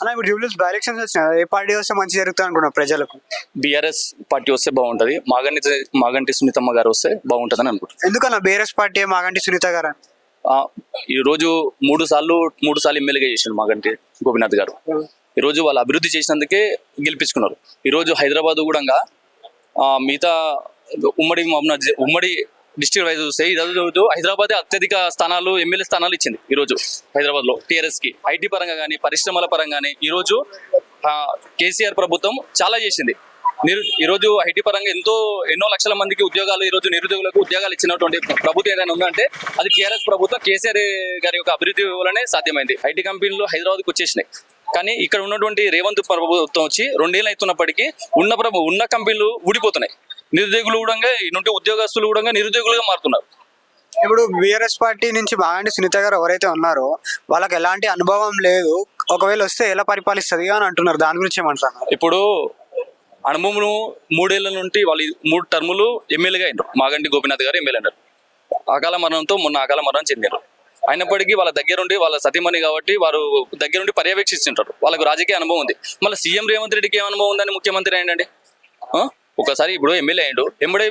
అన్న ఇప్పుడు జూబ్లీస్ by elections వచ్చినాయి ఏ పార్టీ వస్తే మంచి జరుగుతుంది అనుకున్నా ప్రజలకు? బీఆర్ఎస్ పార్టీ వస్తే బాగుంటది. మాగంటి మాగంటి సునీతమ్మ గారు వస్తే బాగుంటుందని అనుకుంటున్నాను. ఎందుకన్నా బీఆర్ఎస్ పార్టీ మాగంటి సునీత గారు? అని? ఈ రోజు మూడు సార్లు మూడు సార్లు ఎమ్మెల్యేగా చేశారు మాగంటి గోపినాథ్ గారు. ఈ రోజు వాళ్ళు అభివృద్ధి చేసినందుకే గెలిపించుకున్నారు. ఈ రోజు హైదరాబాద్ కూడా మిగతా ఉమ్మడి ఉమ్మడి డిస్టిక్ వైజ్ చూస్తే ఇది చదువుతూ హైదరాబాద్ అత్యధిక స్థానాలు ఎమ్మెల్యే స్థానాలు ఇచ్చింది ఈ రోజు హైదరాబాద్లో టీఆర్ఎస్కి ఐటీ పరంగా కానీ పరిశ్రమల పరంగా కానీ ఈ రోజు కేసీఆర్ ప్రభుత్వం చాలా చేసింది. నిరు ఈరోజు ఐటీ పరంగా ఎంతో ఎన్నో లక్షల మందికి ఉద్యోగాలు ఈరోజు నిరుద్యోగులకు ఉద్యోగాలు ఇచ్చినటువంటి ప్రభుత్వం ఏదైనా ఉందంటే అది టీఆర్ఎస్ ప్రభుత్వం కేసీఆర్ గారి యొక్క అభివృద్ధి వల్లనే సాధ్యమైంది. ఐటీ కంపెనీలు హైదరాబాద్కి వచ్చేసినాయి. కానీ ఇక్కడ ఉన్నటువంటి రేవంత్ ప్రభుత్వం వచ్చి రెండేళ్ళు అవుతున్నప్పటికీ ఉన్న ప్రభు ఉన్న కంపెనీలు ఊడిపోతున్నాయి. నిరుద్యోగులు కూడా ఇన్నుంటి ఉద్యోగస్తులు కూడా నిరుద్యోగులుగా మారుతున్నారు. ఇప్పుడు బీఆర్ఎస్ పార్టీ నుంచి మాగంటి సునీత గారు ఎవరైతే ఉన్నారో వాళ్ళకి ఎలాంటి అనుభవం లేదు. ఒకవేళ వస్తే ఎలా పరిపాలిస్తుంది అని అంటున్నారు. దాని గురించి ఏమంటారు ఇప్పుడు అనుభవం మూడేళ్ళ నుండి వాళ్ళు మూడు టర్ములు ఎమ్మెల్యేగా అయినారు. మాగంటి గోపినాథ్ గారు ఎమ్మెల్యే అయినారు. అకాల మరణంతో మొన్న అకాల మరణం చెందారు. అయినప్పటికీ వాళ్ళ దగ్గరుండి వాళ్ళ సతీమణి కాబట్టి వారు దగ్గరుండి పర్యవేక్షిస్తుంటారు. వాళ్ళకు రాజకీయ అనుభవం ఉంది. మళ్ళీ సీఎం రేవంత్ రెడ్డికి ఏం అనుభవం ఉందని ముఖ్యమంత్రి అయ్యండి ఒకసారి ఇప్పుడు ఎమ్మెల్యే అయ్యాడు ఎంబడే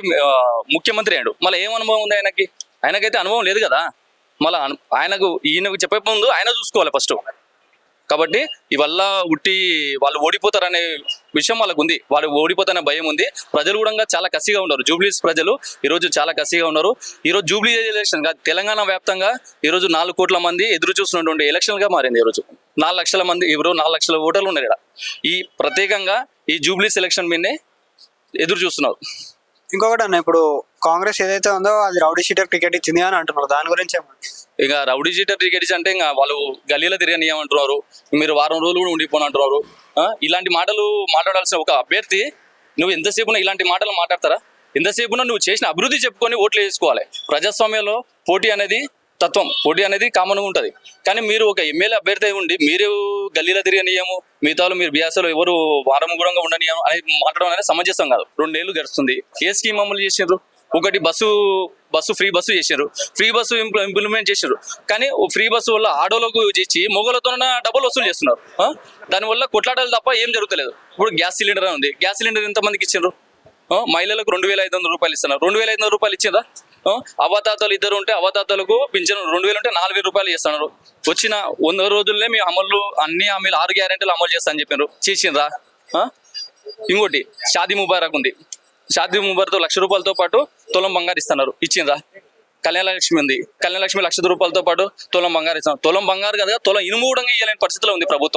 ముఖ్యమంత్రి అయ్యాడు. మళ్ళీ ఏం అనుభవం ఉంది ఆయనకి? ఆయనకైతే అనుభవం లేదు కదా. మళ్ళీ ఆయనకు ఈయనకు చెప్పే ముందు ఆయన చూసుకోవాలి ఫస్ట్ కాబట్టి ఇవల్ల ఉట్టి వాళ్ళు ఓడిపోతారనే విషయం వాళ్ళకు ఉంది. వాళ్ళు ఓడిపోతారనే భయం ఉంది. ప్రజలు కూడా చాలా కసిగా ఉన్నారు. జూబ్లీస్ ప్రజలు ఈరోజు చాలా కసిగా ఉన్నారు. ఈరోజు జూబ్లీ ఎలక్షన్ తెలంగాణ వ్యాప్తంగా ఈరోజు నాలుగు కోట్ల మంది ఎదురు చూస్తున్నటువంటి ఎలక్షన్గా మారింది ఈరోజు నాలుగు లక్షల మంది ఈరోజు నాలుగు లక్షల ఓటర్లు ఉన్నారు ఇక్కడ. ఈ ప్రత్యేకంగా ఈ జూబ్లీస్ ఎలక్షన్ మీదనే ఎదురు చూస్తున్నారు ఇంకొకటి అన్న ఇప్పుడు కాంగ్రెస్ ఏదైతే ఉందో అది రౌడీ షీటర్ టికెట్ ఇచ్చింది అని అంటున్నారు. దాని గురించి ఇక రౌడీ చీటర్ టికెట్స్ అంటే ఇంకా వాళ్ళు గల్లీలో తిరగనియమంటున్నారు. మీరు వారం రోజులు కూడా ఉండిపోను అంటున్నారు ఇలాంటి మాటలు మాట్లాడాల్సిన ఒక అభ్యర్థి నువ్వు ఎంతసేపు ఇలాంటి మాటలు మాట్లాడతారా? ఎంతసేపు నువ్వు చేసిన అభివృద్ధి చెప్పుకొని ఓట్లు వేసుకోవాలి. ప్రజాస్వామ్యంలో పోటీ అనేది తత్వం పోటీ అనేది కామన్గా ఉంటుంది. కానీ మీరు ఒక ఎమ్మెల్యే అభ్యర్థి ఉండి మీరు గల్లీలో తిరగనియము మిగతా మీరు బియాసలో ఎవరు వారం కూడా ఉండనియము అనేది మాట్లాడడం అనేది సమంజసం కాదు. రెండేళ్ళు గడుస్తుంది. ఏ స్కీమ్ అమలు చేసినారు ఒకటి బస్సు బస్సు ఫ్రీ బస్సు చేశారు ఫ్రీ బస్సు ఇంప్ల- ఇంప్లిమెంట్ చేశారు కానీ ఫ్రీ బస్సు వల్ల ఆడోలకు చేసి మొగలతో డబ్బులు వసూలు చేస్తున్నారు. దానివల్ల కొట్లాటలు తప్ప ఏం జరుగుతలేదు. ఇప్పుడు గ్యాస్ సిలిండర్ ఉంది. గ్యాస్ సిలిండర్ ఎంతమందికి ఇచ్చారు మహిళలకు రెండు వేల ఐదు వందల రూపాయలు ఇస్తున్నారు. రెండు వేల ఐదు వందల రూపాయలు ఇచ్చిందా అవతాతలు ఇద్దరు ఉంటే అవతాతలకు పింఛను రెండు వేలు ఉంటే నాలుగు వేల రూపాయలు ఇస్తున్నారు వచ్చిన వంద రోజుల్లో మేము అమలు అన్ని హామీలు ఆరు గ్యారెంటీలు అమలు చేస్తా అని చెప్పారు చేసిండ్రా ఆ? ఇంకోటి షాదీ ముబారక్ ఉంది. షాదీ ముబారక్తో లక్ష రూపాయలతో పాటు తులం బంగారు ఇస్తున్నారు. ఇచ్చిండ్రా. కళ్యాణ లక్ష్మి ఉంది. కళ్యాణ లక్ష్మి లక్ష రూపాయలతో పాటు తులం బంగారు ఇస్తున్నారు. తులం బంగారు కదా తులం ఇనుము ఇవ్వలేని పరిస్థితిలో ఉంది ప్రభుత్వం.